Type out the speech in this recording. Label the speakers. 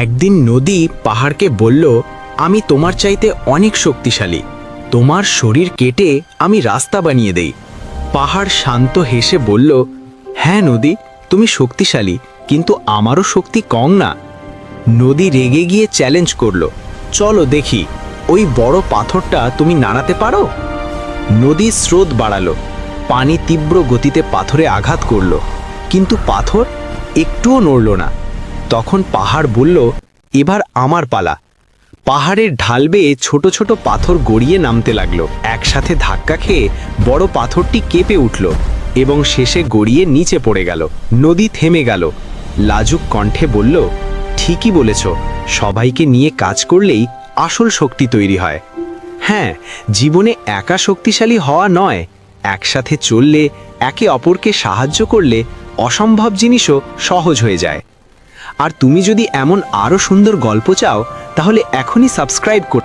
Speaker 1: একদিন নদী পাহাড়কে বলল, আমি তোমার চাইতে অনেক শক্তিশালী। তোমার শরীর কেটে আমি রাস্তা বানিয়ে দেই। পাহাড় শান্ত হেসে বলল হ্যাঁ নদী, তুমি শক্তিশালী, কিন্তু আমারও শক্তি কম না। নদী রেগে গিয়ে চ্যালেঞ্জ করল, চলো দেখি, ওই বড় পাথরটা তুমি নাড়াতে পারো? নদীর স্রোত বাড়ালো, পানি তীব্র গতিতে পাথরে আঘাত করল, কিন্তু পাথর একটুও নড়ল না। তখন পাহাড় বলল, এবার আমার পালা। পাহাড়ের ঢাল বেয়ে ছোট ছোট পাথর গড়িয়ে নামতে লাগল। একসাথে ধাক্কা খেয়ে বড় পাথরটি কেঁপে উঠল এবং শেষে গড়িয়ে নিচে পড়ে গেল। নদী থেমে গেল। লাজুক কণ্ঠে বলল, ঠিকই বলেছ, সবাইকে নিয়ে কাজ করলেই আসল শক্তি তৈরি হয়। হ্যাঁ জীবনে একা শক্তিশালী হওয়া নয়। একসাথে চললে একে অপরকে সাহায্য করলে অসম্ভব জিনিসও সহজ হয়ে যায়। আর তুমি যদি এমন আরও সুন্দর গল্প চাও তাহলে এখনই সাবস্ক্রাইব কর